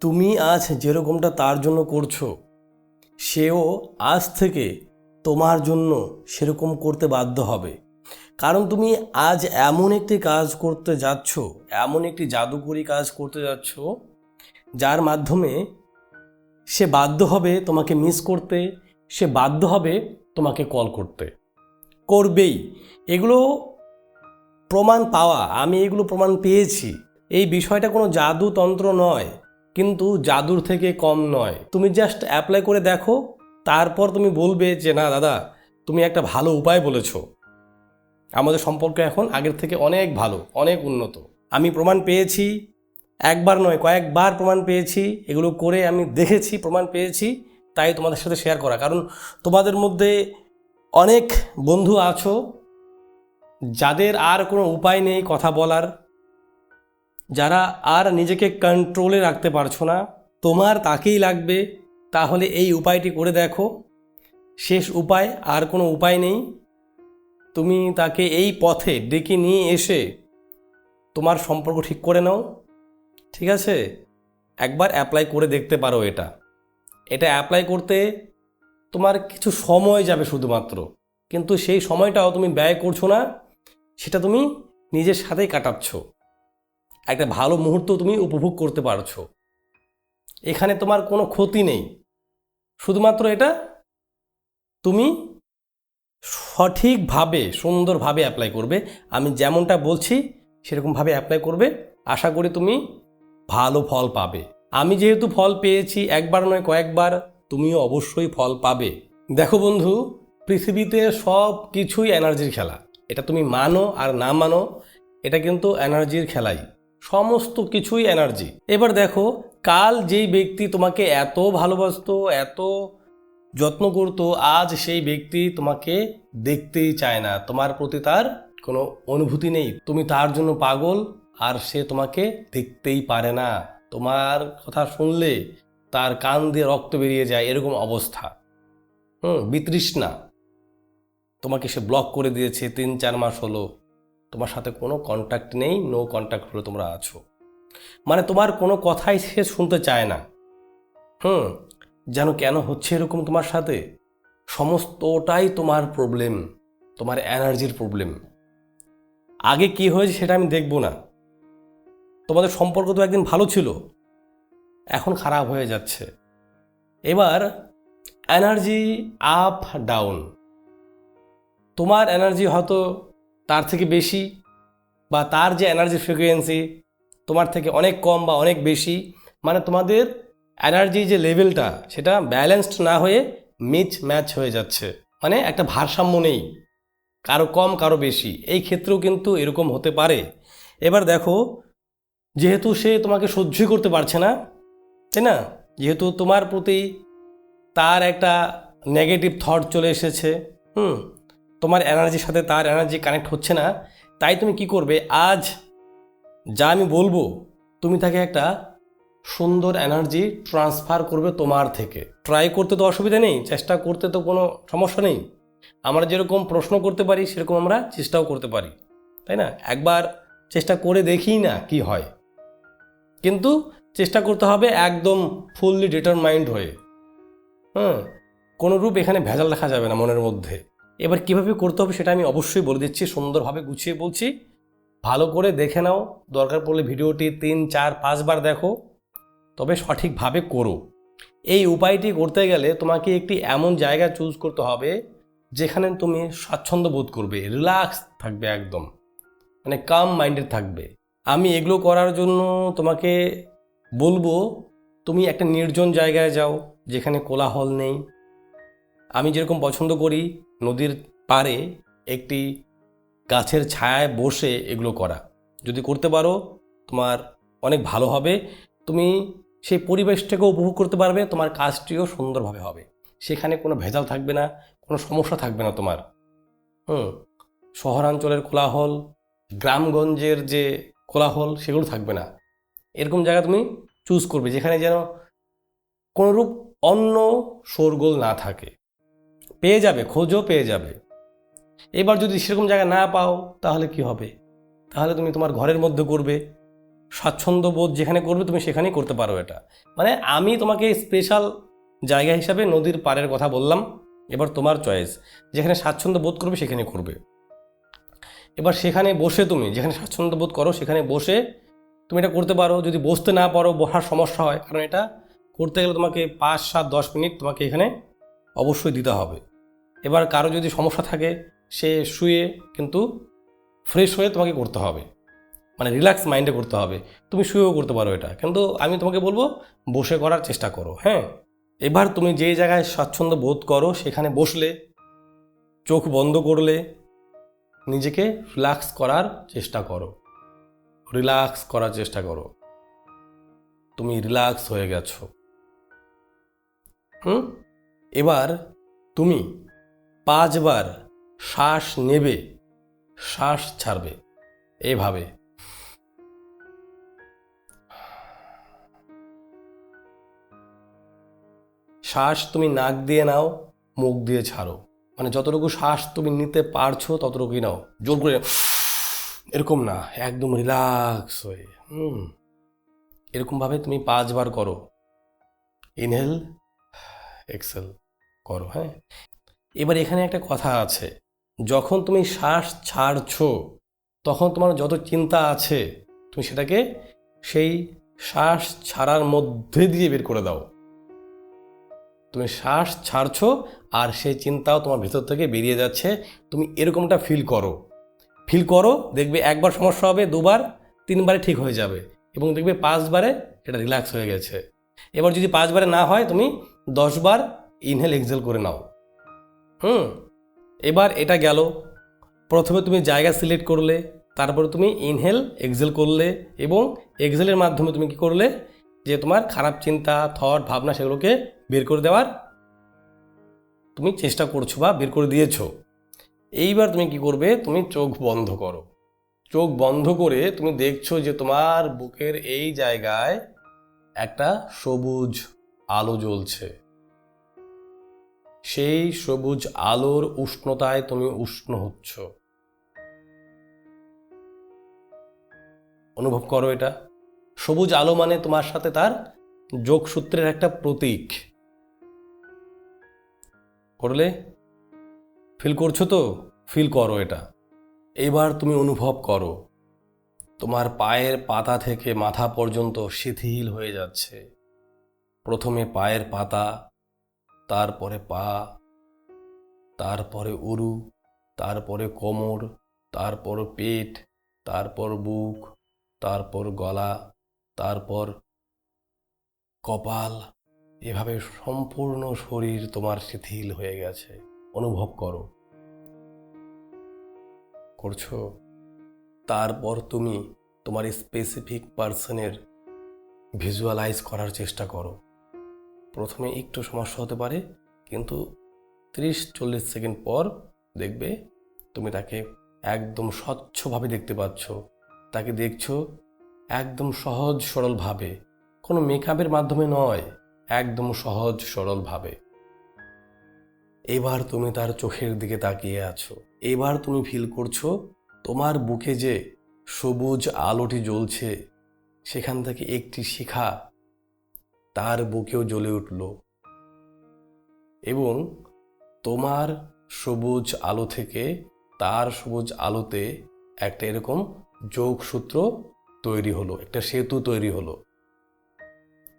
তুমি আজ যেরকমটা তার জন্য করছ, সেও আজ থেকে তোমার জন্য সেরকম করতে বাধ্য হবে। কারণ তুমি আজ এমন একটি কাজ করতে যাচ্ছ, এমন একটি জাদুকরি কাজ করতে যাচ্ছ, যার মাধ্যমে সে বাধ্য হবে তোমাকে মিস করতে, সে বাধ্য হবে তোমাকে কল করতে। করবেই। এগুলো প্রমাণ পাওয়া, আমি এগুলো প্রমাণ পেয়েছি। এই বিষয়টা কোনো জাদু তন্ত্র নয়। কিন্তু জাদুর থেকে কম নয়। তুমি জাস্ট অ্যাপ্লাই করে দেখো, তারপর তুমি বলবে যে, না, দাদা, তুমি একটা ভালো উপায় বলেছ। আমাদের সম্পর্ক এখন আগের থেকে অনেক ভালো, অনেক উন্নত। আমি প্রমাণ পেয়েছি, একবার নয়, কয়েকবার প্রমাণ পেয়েছি, এগুলো করে আমি দেখেছি, প্রমাণ পেয়েছি, তাই তোমাদের সাথে শেয়ার করা। কারণ তোমাদের মধ্যে অনেক বন্ধু আছো, যাদের আর কোনো উপায় নেই কথা বলার। যারা আর নিজেকে কন্ট্রোলে রাখতে পারছ না, তোমার তাকেই লাগবে। তাহলে এই উপায়টি করে দেখো। শেষ উপায়, আর কোনো উপায় নেই। তুমি তাকে এই পথে ডেকে নিয়ে এসে তোমার সম্পর্ক ঠিক করে নাও। ঠিক আছে? একবার অ্যাপ্লাই করে দেখতে পারো এটা। এটা অ্যাপ্লাই করতে তোমার কিছু সময় যাবে শুধুমাত্র। কিন্তু সেই সময়টাও তুমি ব্যয় করছ না, সেটা তুমি নিজের সাথেই কাটাচ্ছ। একটা ভালো মুহূর্ত তুমি উপভোগ করতে পারছ। এখানে তোমার কোনো ক্ষতি নেই। শুধুমাত্র এটা, তুমি সঠিকভাবে, সুন্দরভাবে অ্যাপ্লাই করবে। আমি যেমনটা বলছি, সেরকমভাবে অ্যাপ্লাই করবে। আশা করি তুমি ভালো ফল পাবে। আমি যেহেতু ফল পেয়েছি, একবার নয়, কয়েকবার তুমিও অবশ্যই ফল পাবে। দেখো বন্ধু, পৃথিবীতে সব কিছুই এনার্জির খেলা। এটা তুমি মানো আর না মানো, এটা কিন্তু এনার্জির খেলাই। সমস্ত কিছুই এনার্জি এবার দেখো, কাল যেই ব্যক্তি তোমাকে এত ভালোবাসতো, এত যত্ন করতো, আজ সেই ব্যক্তি তোমাকে দেখতেই চায় না। তোমার প্রতি তার কোনো অনুভূতি নেই। তুমি তার জন্য পাগল, আর সে তোমাকে দেখতেই পারে না। তোমার কথা শুনলে তার কান দিয়ে রক্ত বেরিয়ে যায়, এরকম অবস্থা। হুম, বিতৃষ্ণা। তোমাকে সে ব্লক করে দিয়েছে, তিন চার মাস হলো। তোমার সাথে কোনো কন্ট্যাক্ট নেই নো কন্ট্যাক্ট হলে তোমরা আছো। মানে তোমার কোনো কথাই সে শুনতে চায় না। হুম, যেন কেন হচ্ছে এরকম তোমার সাথে? সমস্তটাই তোমার প্রবলেম তোমার এনার্জির প্রবলেম আগে কি হয়েছে সেটা আমি দেখব না। তোমাদের সম্পর্ক তো একদিন ভালো ছিল, এখন খারাপ হয়ে যাচ্ছে। এবার এনার্জি আপ ডাউন তোমার এনার্জি হয়তো তার থেকে বেশি বা তার যে এনার্জি ফ্রিকোয়েন্সি তোমার থেকে অনেক কম বা অনেক বেশি মানে তোমাদের এনার্জি যে লেভেলটা সেটা ব্যালেন্সড না হয়ে মিচ ম্যাচ হয়ে যাচ্ছে। মানে একটা ভারসাম্য নেই, কারও কম, কারও বেশি। এই ক্ষেত্রেও কিন্তু এরকম হতে পারে। এবার দেখো, যেহেতু সে তোমাকে সহ্যই করতে পারছে না, তাই না? যেহেতু তোমার প্রতি তার একটা নেগেটিভ থট চলে এসেছে, হুম তোমার এনার্জির সাথে তার এনার্জি কানেক্ট হচ্ছে না, তাই তুমি কি করবে? আজ যা আমি বলব, তুমি তাকে একটা সুন্দর এনার্জি ট্রান্সফার করবে তোমার থেকে। ট্রাই করতে তো অসুবিধা নেই, চেষ্টা করতে তো কোনো সমস্যা নেই। আমরা যেরকম প্রশ্ন করতে পারি, সেরকম আমরা চেষ্টাও করতে পারি, তাই না? একবার চেষ্টা করে দেখি না কি হয়। কিন্তু চেষ্টা করতে হবে একদম ফুললি ডিটারমাইন্ড হয়ে। হ্যাঁ কোনো রূপ এখানে ভেজাল দেখা যাবে না মনের মধ্যে। এবার কীভাবে করতে হবে সেটা আমি অবশ্যই বলে দিচ্ছি, সুন্দরভাবে গুছিয়ে বলছি। ভালো করে দেখে নাও, দরকার পড়লে ভিডিওটি তিন, চার, পাঁচবার দেখো, তবে সঠিকভাবে করো। এই উপায়টি করতে গেলে তোমাকে একটি এমন জায়গা চুজ করতে হবে, যেখানে তুমি স্বাচ্ছন্দ্য বোধ করবে রিল্যাক্স থাকবে একদম মানে কাম মাইন্ডেড থাকবে। আমি এগুলো করার জন্য তোমাকে বলব, তুমি একটা নির্জন জায়গায় যাও, যেখানে কোলাহল নেই আমি যেরকম পছন্দ করি নদীর পাড়ে একটি গাছের ছায়ায় বসে এগুলো করা। যদি করতে পারো, তোমার অনেক ভালো হবে। তুমি সেই পরিবেশটাকে উপভোগ করতে পারবে, তোমার কাজটিও সুন্দরভাবে হবে। সেখানে কোনো ভেজাল থাকবে না, কোনো সমস্যা থাকবে না তোমার। হুম, শহরাঞ্চলের কোলাহল, গ্রামগঞ্জের যে কোলাহল, সেগুলো থাকবে না। এরকম জায়গা তুমি চুজ করবে, যেখানে যেন কোনোরূপ অন্য শোরগোল না থাকে। পেয়ে যাবে, খোঁজও পেয়ে যাবে। এবার যদি সেরকম জায়গা না পাও, তাহলে কি হবে? তাহলে তুমি তোমার ঘরের মধ্যে করবে। স্বাচ্ছন্দ্য বোধ যেখানে করবে, তুমি সেখানেই করতে পারো এটা। মানে আমি তোমাকে স্পেশাল জায়গা হিসাবে নদীর পাড়ের কথা বললাম। এবার তোমার চয়েস যেখানে স্বাচ্ছন্দ্য বোধ করবে, সেখানে করবে। এবার সেখানে বসে তুমি, যেখানে স্বাচ্ছন্দ্য বোধ করো, সেখানে বসে তুমি এটা করতে পারো। যদি বসতে না পারো, বসার সমস্যা হয়, কারণ এটা করতে গেলে তোমাকে পাঁচ, সাত, দশ মিনিট তোমাকে এখানে অবশ্যই দিতে হবে। এবার কারও যদি সমস্যা থাকে, সে শুয়ে কিন্তু ফ্রেশ হয়ে তোমাকে করতে হবে। মানে রিল্যাক্স মাইন্ডে করতে হবে। তুমি শুয়েও করতে পারো এটা। কিন্তু আমি তোমাকে বলব, বসে করার চেষ্টা করো হ্যাঁ? এবার তুমি যেই জায়গায় স্বাচ্ছন্দ্য বোধ করো, সেখানে বসলে, চোখ বন্ধ করলে, নিজেকে রিল্যাক্স করার চেষ্টা করো। রিল্যাক্স করার চেষ্টা করো। তুমি রিল্যাক্স হয়ে গেছো। হুম? এবার তুমি পাঁচবার শ্বাস নেবে, শ্বাস ছাড়বে, এভাবে। শ্বাস তুমি নাক দিয়ে নাও, মুখ দিয়ে ছাড়ো। মানে যতটুকু শ্বাস তুমি নিতে পারছ, ততটুকুই নাও। জোর করে এরকম না, একদম রিল্যাক্স হয়ে, হুম। এরকমভাবে তুমি পাঁচবার করো। ইনহেল এক্সেল করো হ্যাঁ। এবার এখানে একটা কথা আছে। যখন তুমি শ্বাস ছাড়ছো, তখন তোমার যত চিন্তা আছে, তুমি সেটাকে সেই শ্বাস ছাড়ার মধ্যে দিয়ে বের করে দাও। তুমি শ্বাস ছাড়ছো আর সেই চিন্তাও তোমার ভেতর থেকে বেরিয়ে যাচ্ছে। তুমি এরকমটা ফিল করো। ফিল করো, দেখবে একবার সমস্যা হবে, দুবার, তিনবারে ঠিক হয়ে যাবে এবং দেখবে পাঁচবারে এটা রিল্যাক্স হয়ে গেছে। এবার যদি পাঁচবারে না হয়, তুমি দশবার ইনহেল এক্সেল করে নাও। হুম, এবার এটা গেল। প্রথমে তুমি জায়গা সিলেক্ট করলে, তারপরে তুমি ইনহেল এক্সেল করলে এবং এক্সেলের মাধ্যমে তুমি কি করলে, যে তোমার খারাপ চিন্তা থট ভাবনা সেগুলোকে বের করে দেওয়ার তুমি চেষ্টা করছ বা বের করে দিয়েছ। এইবার তুমি কি করবে, তুমি চোখ বন্ধ করো। চোখ বন্ধ করে তুমি দেখছ যে তোমার বুকের এই জায়গায় একটা সবুজ আলো জ্বলছে। সেই সবুজ আলোর উষ্ণতায় তুমি উষ্ণ হচ্ছ। অনুভব করো এটা। সবুজ আলো মানে তোমার সাথে তার যোগসূত্রের একটা প্রতীক। করলে? ফিল করছ তো? ফিল করো এটা। এবার তুমি অনুভব করো। তোমার পায়ের পাতা থেকে মাথা পর্যন্ত শিথিল হয়ে যাচ্ছে। প্রথমে পায়ের পাতা তারপরে পা, তারপরে উরু, তারপরে কোমর, তারপর পেট, তারপর বুক, তারপর গলা, তারপর কপাল। এভাবে সম্পূর্ণ শরীর তোমার শিথিল হয়ে গেছে। অনুভব করো। করছ? তারপর তুমি তোমার স্পেসিফিক পার্সনের ভিজুয়ালাইজ করার চেষ্টা করো। প্রথমে একটু সমস্যা হতে পারে, কিন্তু ত্রিশ চল্লিশ সেকেন্ড পর দেখবে তুমি তাকে একদম স্বচ্ছভাবে দেখতে পাচ্ছ। তাকে দেখছ একদম সহজ সরলভাবে কোনো মেকআপের মাধ্যমে নয়, একদম সহজ সরলভাবে এবার তুমি তার চোখের দিকে তাকিয়ে আছো। এবার তুমি ফিল করছ তোমার বুকে যে সবুজ আলোটি জ্বলছে, সেখান থেকে একটি শিখা তার বুকেও জ্বলে উঠল। এবং তোমার সবুজ আলো থেকে তার সবুজ আলোতে একটা এরকম যোগসূত্র তৈরি হলো, একটা সেতু তৈরি হলো।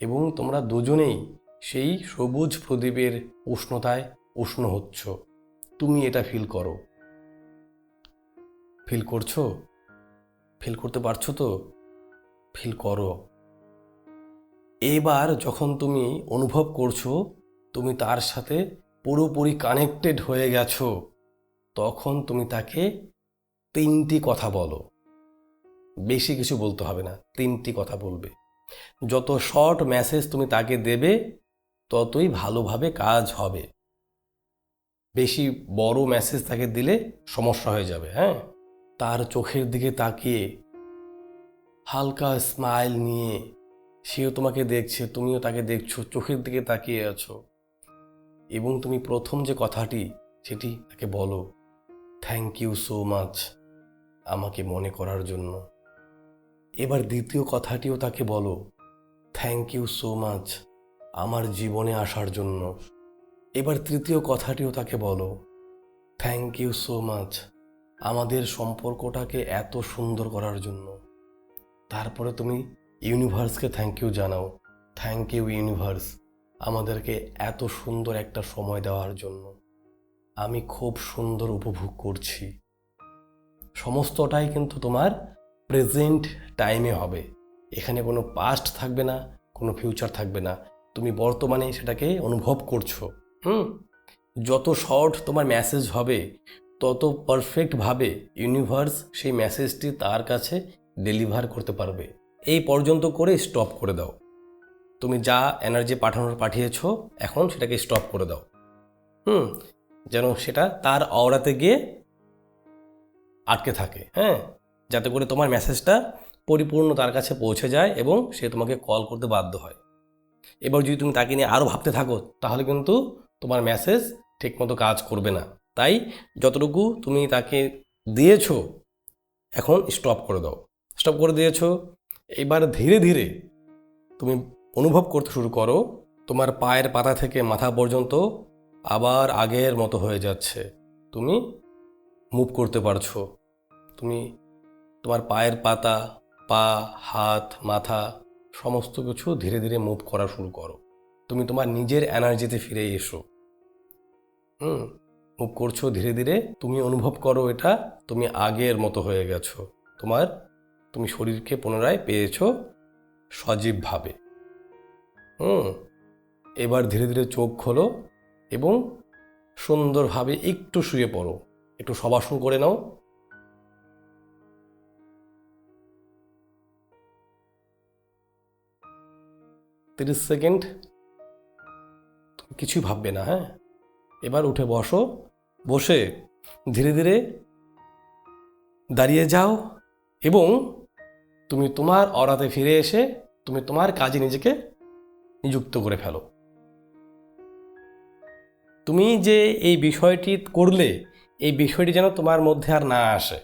এবং তোমরা দুজনেই সেই সবুজ প্রদীপের উষ্ণতায় উষ্ণ হচ্ছ। তুমি এটা ফিল করো। ফিল করছ? ফিল করতে পারছ তো? ফিল করো। এবার যখন তুমি অনুভব করছ, তুমি তার সাথে পুরোপুরি কানেক্টেড হয়ে গেছো, তখন তুমি তাকে তিনটি কথা বলো। বেশি কিছু বলতে হবে না, তিনটি কথা বলবে। যত শর্ট মেসেজ তুমি তাকে দেবে, ততই ভালোভাবে কাজ হবে। বেশি বড় মেসেজ তাকে দিলে সমস্যা হয়ে যাবে হ্যাঁ? তার চোখের দিকে তাকিয়ে হালকা স্মাইল নিয়ে সেও তোমাকে দেখছে, তুমিও তাকে দেখছ, চোখের দিকে তাকিয়ে আছো। এবং তুমি প্রথম যে কথাটি, সেটি তাকে বলো থ্যাংক ইউ সো মাচ আমাকে মনে করার জন্য। এবার দ্বিতীয় কথাটিও তাকে বলো থ্যাংক ইউ সো মাচ আমার জীবনে আসার জন্য। এবার তৃতীয় কথাটিও তাকে বলো থ্যাংক ইউ সো মাচ আমাদের সম্পর্কটাকে এত সুন্দর করার জন্য। তারপরে তুমি ইউনিভার্সকে থ্যাংক ইউ জানাও। থ্যাংক ইউ ইউনিভার্স আমাদেরকে এত সুন্দর একটা সময় দেওয়ার জন্য। আমি খুব সুন্দর উপভোগ করছি। সমস্তটাই কিন্তু তোমার প্রেজেন্ট টাইমে হবে। এখানে কোনো পাস্ট থাকবে না, কোনো ফিউচার থাকবে না। তুমি বর্তমানে সেটাকে অনুভব করছ। হুম? যত শর্ট তোমার মেসেজ হবে, তত পারফেক্টভাবে ইউনিভার্স সেই মেসেজটি তার কাছে ডেলিভার করতে পারবে। এই পর্যন্ত করে স্টপ করে দাও। তুমি যা এনার্জি পাঠানোর পাঠিয়েছ, এখন সেটাকে স্টপ করে দাও। হুম, যেন সেটা তার অওড়াতে গিয়ে আটকে থাকে হ্যাঁ? যাতে করে তোমার মেসেজটা পরিপূর্ণ তার কাছে পৌঁছে যায় এবং সে তোমাকে কল করতে বাধ্য হয়। এবার যদি তুমি তাকে নিয়ে আরও ভাবতে থাকো, তাহলে কিন্তু তোমার মেসেজ ঠিকমতো কাজ করবে না। তাই যতটুকু তুমি তাকে দিয়েছ, এখন স্টপ করে দাও। স্টপ করে দিয়েছ এবার ধীরে ধীরে তুমি অনুভব করতে শুরু করো, তোমার পায়ের পাতা থেকে মাথা পর্যন্ত আবার আগের মতো হয়ে যাচ্ছে। তুমি মুভ করতে পারছ। তুমি তোমার পায়ের পাতা, পা, হাত, মাথা সমস্ত কিছু ধীরে ধীরে মুভ করা শুরু করো। তুমি তোমার নিজের এনার্জিতে ফিরে এসো। হুম মুভ করছ ধীরে ধীরে, তুমি অনুভব করো এটা, তুমি আগের মতো হয়ে গেছো। তোমার তুমি শরীরকে পুনরায় পেয়েছ সজীবভাবে। হুম, এবার ধীরে ধীরে চোখ খোলো এবং সুন্দরভাবে একটু শুয়ে পড়ো। একটু সবাসন করে নাও। তিরিশ সেকেন্ড। কিছুই ভাববে না হ্যাঁ? এবার উঠে বসো। বসে ধীরে ধীরে দাঁড়িয়ে যাও এবং তুমি তোমার অরাতে ফিরে এসে তুমি তোমার কাজে নিজেকে নিযুক্ত করে ফেলো। তুমি যে এই বিষয়টি করলে, এই বিষয়টি যেন তোমার মধ্যে আর না আসে,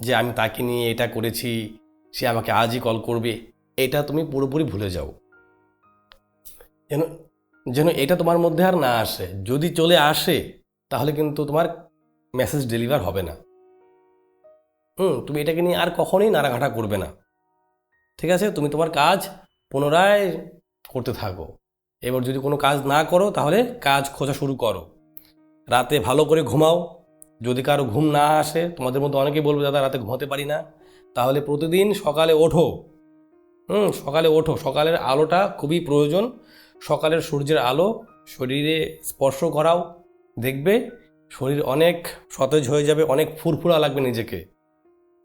যে আমি তাকে নিয়ে এটা করেছি, সে আমাকে আজই কল করবে, এটা তুমি পুরোপুরি ভুলে যাও। যেন যেন এটা তোমার মধ্যে আর না আসে। যদি চলে আসে, তাহলে কিন্তু তোমার মেসেজ ডেলিভার হবে না। হুম, তুমি এটাকে নিয়ে আর কখনোই নাড়াঘাটা করবে না। ঠিক আছে? তুমি তোমার কাজ পুনরায় করতে থাকো। এবার যদি কোনো কাজ না করো, তাহলে কাজ খোঁজা শুরু করো। রাতে ভালো করে ঘুমাও। যদি কারও ঘুম না আসে, তোমাদের মধ্যে অনেকেই বলবে, দাদা, রাতে ঘুমাতে পারি না। তাহলে প্রতিদিন সকালে ওঠো। হুম, সকালে ওঠো। সকালের আলোটা খুবই প্রয়োজন। সকালের সূর্যের আলো শরীরে স্পর্শ করাও। দেখবে শরীর অনেক সতেজ হয়ে যাবে, অনেক ফুরফুরা লাগবে নিজেকে।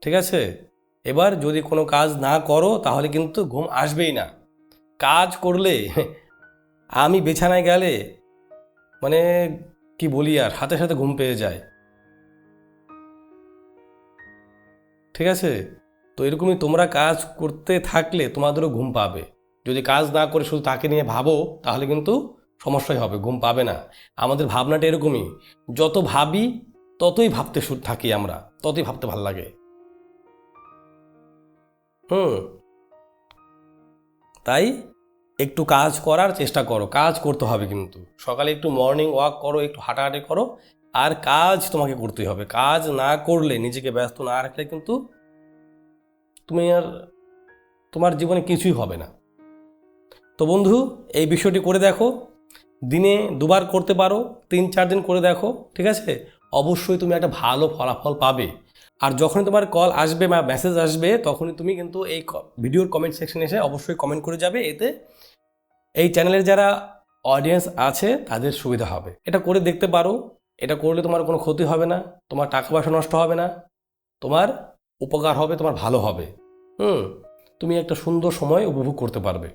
ঠিক আছে? এবার যদি কোনো কাজ না করো, তাহলে কিন্তু ঘুম আসবেই না। কাজ করলে আমি বিছানায় গেলে মানে কি বলি আর, হাতে সাথে ঘুম পেয়ে যায়। ঠিক আছে? তো এরকমই তোমরা কাজ করতে থাকলে তোমাদেরও ঘুম পাবে। যদি কাজ না করে শুধু তাকে নিয়ে ভাবো, তাহলে কিন্তু সমস্যাই হবে, ঘুম পাবে না। আমাদের ভাবনাটা এরকমই, যত ভাবি, ততই ভাবতে থাকি আমরা, ততই ভাবতে ভালো লাগে। হুম তাই একটু কাজ করার চেষ্টা করো, কাজ করতে হবে কিন্তু। সকালে একটু মর্নিং ওয়াক করো, একটু হাঁটাহাঁটি করো, আর কাজ তোমাকে করতেই হবে। কাজ না করলে, নিজেকে ব্যস্ত না রাখলে কিন্তু তুমি আর তোমার জীবনে কিছুই হবে না। তো বন্ধু, এই বিষয়টি করে দেখো, দিনে দুবার করতে পারো, তিন চার দিন করে দেখো, ঠিক আছে? অবশ্যই তুমি একটা ভালো ফলাফল পাবে। আর যখনই তোমার কল আসবে বা মেসেজ আসবে, তখনই তুমি কিন্তু এই ভিডিওর কমেন্ট সেকশনে এসে অবশ্যই কমেন্ট করে যাবে। এতে এই চ্যানেলের যারা অডিয়েন্স আছে, তাদের সুবিধা হবে। এটা করে দেখতে পারো। এটা করলে তোমার কোনো ক্ষতি হবে না। তোমার টাকা পয়সা নষ্ট হবে না। তোমার উপকার হবে, তোমার ভালো হবে। হুম? তুমি একটা সুন্দর সময় উপভোগ করতে পারবে।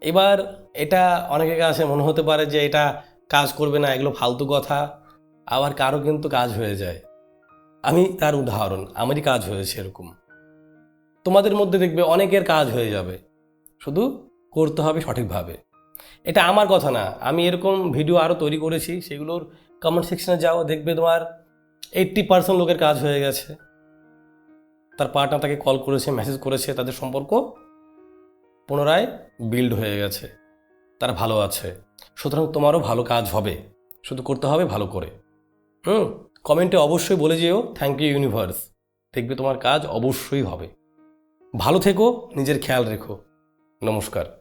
এবার এটা অনেকের কাছে মনে হতে পারে যে এটা কাজ করবে না, এগুলো ফালতু কথা। আবার কারও কিন্তু কাজ হয়ে যায়। আমি তার উদাহরণ, আমারই কাজ হয়েছে এরকম। তোমাদের মধ্যে দেখবে অনেকের কাজ হয়ে যাবে। শুধু করতে হবে সঠিকভাবে। এটা আমার কথা না। আমি এরকম ভিডিও আরও তৈরি করেছি, সেগুলোর কমেন্ট সেকশনে যাও, দেখবে তোমার এইট্টি পার্সেন্ট লোকের কাজ হয়ে গেছে। তার পার্টনার তাকে কল করেছে মেসেজ করেছে, তাদের সম্পর্ক পুনরায় বিল্ড হয়ে গেছে। তারা ভালো আছে। সুতরাং তোমারও ভালো কাজ হবে। শুধু করতে হবে ভালো করে। হুম? কমেন্টে অবশ্যই বলে যেও থ্যাংক ইউ ইউনিভার্স দেখবে তোমার কাজ অবশ্যই হবে। ভালো থেকো, নিজের খেয়াল রেখো। নমস্কার।